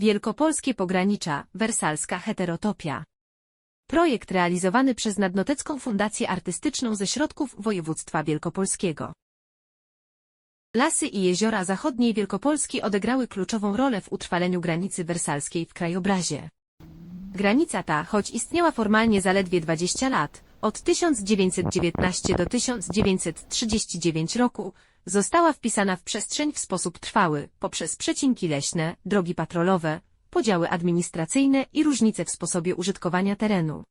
Wielkopolskie pogranicza, wersalska heterotopia. Projekt realizowany przez Nadnotecką Fundację Artystyczną ze środków województwa wielkopolskiego. Lasy i jeziora zachodniej Wielkopolski odegrały kluczową rolę w utrwaleniu granicy wersalskiej w krajobrazie. Granica ta, choć istniała formalnie zaledwie 20 lat, od 1919 do 1939 roku, została wpisana w przestrzeń w sposób trwały, poprzez przecinki leśne, drogi patrolowe, podziały administracyjne i różnice w sposobie użytkowania terenu.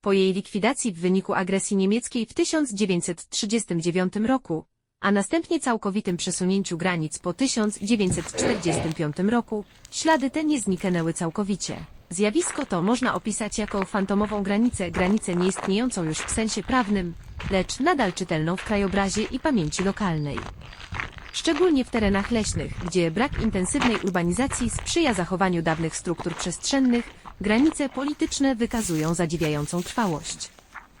Po jej likwidacji w wyniku agresji niemieckiej w 1939 roku, a następnie całkowitym przesunięciu granic po 1945 roku, ślady te nie zniknęły całkowicie. Zjawisko to można opisać jako fantomową granicę, granicę nieistniejącą już w sensie prawnym, lecz nadal czytelną w krajobrazie i pamięci lokalnej. Szczególnie w terenach leśnych, gdzie brak intensywnej urbanizacji sprzyja zachowaniu dawnych struktur przestrzennych, granice polityczne wykazują zadziwiającą trwałość.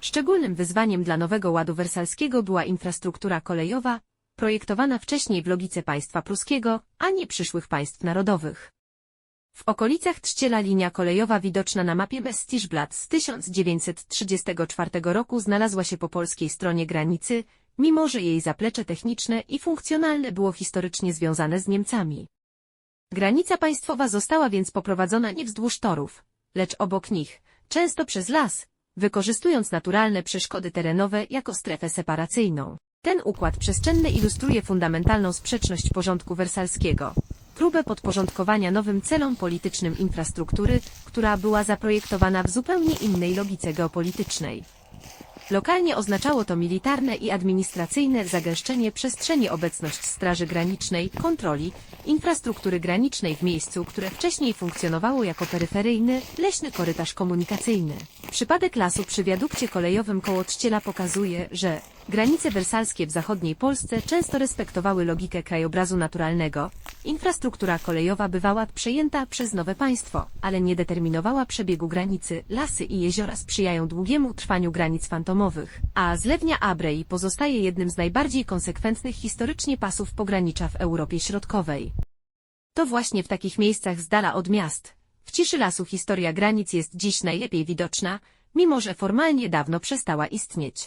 Szczególnym wyzwaniem dla nowego ładu wersalskiego była infrastruktura kolejowa, projektowana wcześniej w logice państwa pruskiego, a nie przyszłych państw narodowych. W okolicach Trzciela linia kolejowa widoczna na mapie Westischblatt z 1934 roku znalazła się po polskiej stronie granicy, mimo że jej zaplecze techniczne i funkcjonalne było historycznie związane z Niemcami. Granica państwowa została więc poprowadzona nie wzdłuż torów, lecz obok nich, często przez las, wykorzystując naturalne przeszkody terenowe jako strefę separacyjną. Ten układ przestrzenny ilustruje fundamentalną sprzeczność porządku wersalskiego, próbę podporządkowania nowym celom politycznym infrastruktury, która była zaprojektowana w zupełnie innej logice geopolitycznej. Lokalnie oznaczało to militarne i administracyjne zagęszczenie przestrzeni obecność Straży Granicznej, kontroli, infrastruktury granicznej w miejscu, które wcześniej funkcjonowało jako peryferyjny, leśny korytarz komunikacyjny. Przypadek lasu przy wiadukcie kolejowym koło Trzciela pokazuje, że granice wersalskie w zachodniej Polsce często respektowały logikę krajobrazu naturalnego, infrastruktura kolejowa bywała przejęta przez nowe państwo, ale nie determinowała przebiegu granicy, lasy i jeziora sprzyjają długiemu trwaniu granic fantomowych, a zlewnia Abrei pozostaje jednym z najbardziej konsekwentnych historycznie pasów pogranicza w Europie Środkowej. To właśnie w takich miejscach z dala od miast, w ciszy lasu historia granic jest dziś najlepiej widoczna, mimo że formalnie dawno przestała istnieć.